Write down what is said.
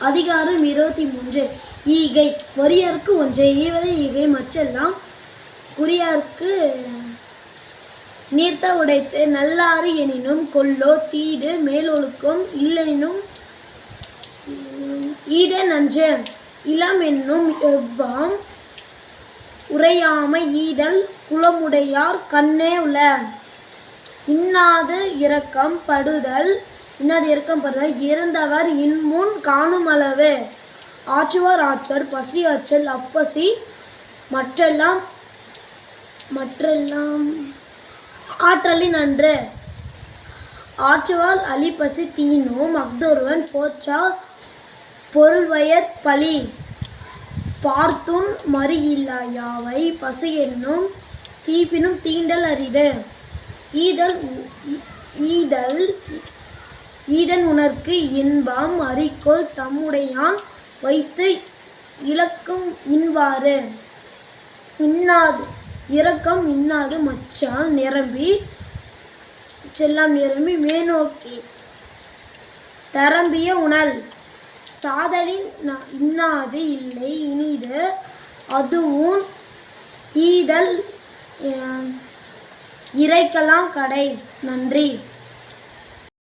அதிகாரம் இருபத்தி மூன்று. ஈகை. வரியாருக்கு ஒன்றே ஈவது ஈகை மற்றெல்லாம் குறியாருக்கு நீர்த்த உடைத்து நல்லாறு எனினும் கொல்லோ தீது மேலொழுக்கம் இல்லெனினும் உம், ஈதே நன்று இளம் என்னும் எவ்வாம் உரையாமை ஈதல் குலமுடையார் கண்ணே உள. இன்னாது இரக்கம் படுதல் இன்னாது இறக்கம் பாருங்க. இறந்தவர் இன்முன் காணும் அளவு. ஆற்றுவார் ஆற்றல் பசி ஆற்றல் அப்பசி. மற்றெல்லாம் மற்றெல்லாம் ஆற்றலின் அன்று. ஆற்றுவால் அலிபசி தீனும் அஃதொருவன் போச்சா பொருள்வயற் பழி பார்த்துன் மறியில்லா யாவை பசி என்னும் தீப்பினும் தீண்டல் அரிது. ஈதல் ஈதல் ஈதன் உணர்க்கு இன்பம் அறிக்கொள் தம்முடையான் வைத்து இழக்கும் இன்வாறு. இன்னாது இரக்கம் இன்னாது மச்சால் நிரம்பி செல்லம் நிரம்பி மேனோக்கி. தரம்பிய உணல் சாதலின் இன்னாது இல்லை இனிது அதுவும் ஈதல் இறைக்கலாம் கடை. நன்றி.